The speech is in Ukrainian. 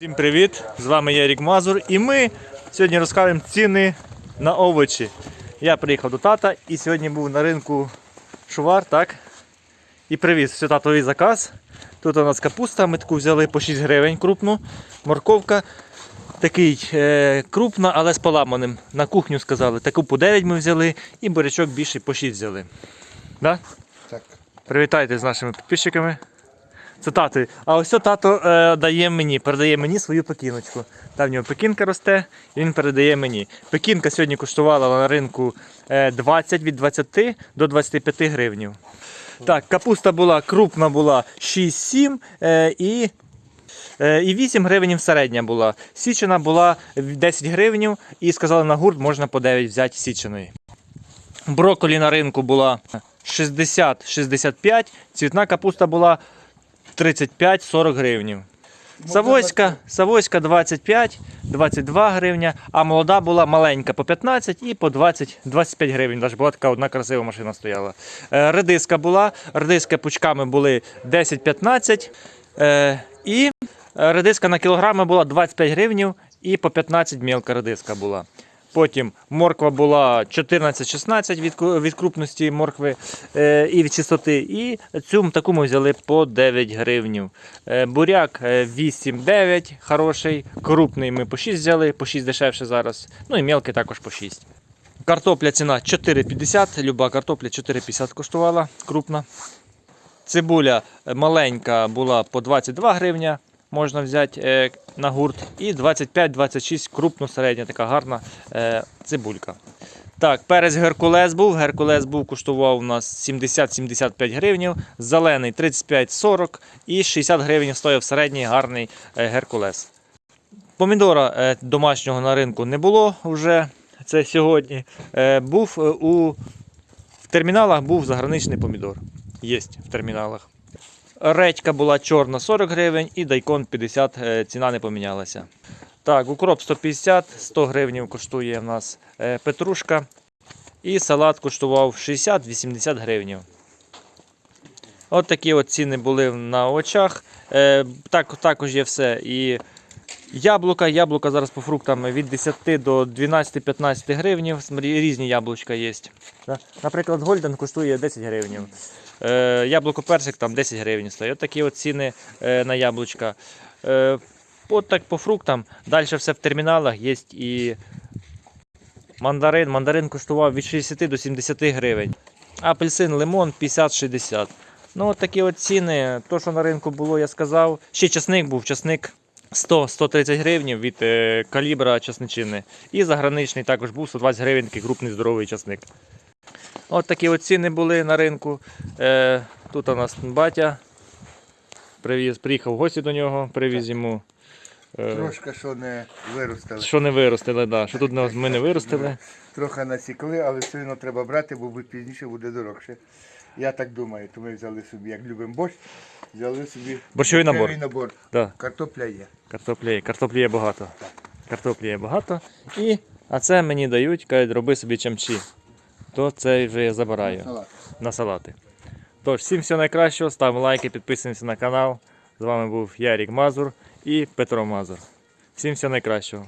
Всім привіт! З вами я Рік Мазур і ми сьогодні розкажемо ціни на овочі. Я приїхав до тата і сьогодні був на ринку Шувар, так? І привіз все татовий заказ. Тут у нас капуста, ми таку взяли по 6 гривень крупну. Морковка такий е, крупна, але з поламаним. На кухню сказали. Таку по 9 ми взяли і бурячок більший по 6 взяли. Да? Так. Привітайте з нашими підписчиками. Це тато. А ось тато е, дає мені, передає мені свою пекіночку. Там в нього пекінка росте, і він передає мені. Пекінка сьогодні коштувала на ринку е, 20 від 20 до 25 гривнів. Так, капуста була, крупна була 6-7 е, і, е, і 8 гривень середня була. Січена була 10 гривень і сказали на гурт можна по 9 взяти січеної. Брокколі на ринку була 60-65, цвітна капуста була 35-40 гривень. Савойська, Савойська 25, 22 гривня, а молода була маленька по 15 і по 20, 25 гривень. Навіть була така одна красива машина стояла. Е, Редиска була, редиска пучками були 10-15 е, і редиска на кілограми була 25 гривень і по 15 мілка редиска була. Потім морква була 14-16 від, крупності моркви е, і від чистоти. І цю таку ми взяли по 9 гривнів. Е, буряк е, 8-9, хороший. Крупний ми по 6 взяли, по 6 дешевше зараз. Ну і мелкий також по 6. Картопля ціна 4,50. Люба картопля 4,50 коштувала, крупна. Цибуля е, маленька була по 22 гривня. Можна взяти е, на гурт. І 25-26 крупно середня, така гарна е, цибулька. Так, перець Геркулес був. Геркулес був, коштував у нас 70-75 гривень, зелений 35-40 і 60 гривень стоїв середній гарний е, Геркулес. Помідора домашнього на ринку не було вже це сьогодні. Був у в терміналах був заграничний помідор. Є в терміналах. Редька була чорна 40 гривень і дайкон 50, е, ціна не помінялася. Так, укроп 150, 100 гривень коштує в нас е, петрушка. І салат коштував 60-80 гривень. От такі от ціни були на очах. Е, так, також є все. І яблука. Яблука зараз по фруктам від 10 до 12-15 гривень. Різні яблучка є. Наприклад, Гольден коштує 10 гривень. Е, яблуко персик там 10 гривень стоїть. От такі от ціни е, на яблучка. Е, от так по фруктам. Далі все в терміналах є і мандарин. Мандарин коштував від 60 до 70 гривень. Апельсин, лимон 50-60. Ну, от такі от ціни. То, що на ринку було, я сказав. Ще часник був, часник 100-130 гривень від е, калібра часничини. І заграничний також був 120 гривень, такий крупний здоровий часник. От такі от ціни були на ринку. Е, тут у нас батя привіз, приїхав в гості до нього, привіз йому. Е, Трошки що не виростили. що не виростили, да. що тут ми не виростили. Трохи насікли, але все одно треба брати, бо пізніше буде дорожче. Я так думаю, то ми взяли собі, як любимо борщ, взяли собі Борщовий набор. набор. Да. Картопля є. Картоплі, є. картоплі є багато. Картоплі є багато. І, а це мені дають, кажуть, роби собі чамчі. То це вже я забираю Салат. на салати. Тож, всім всього найкращого, ставимо лайки, підписуємося на канал. З вами був Ярік Мазур і Петро Мазур. Всім всього найкращого.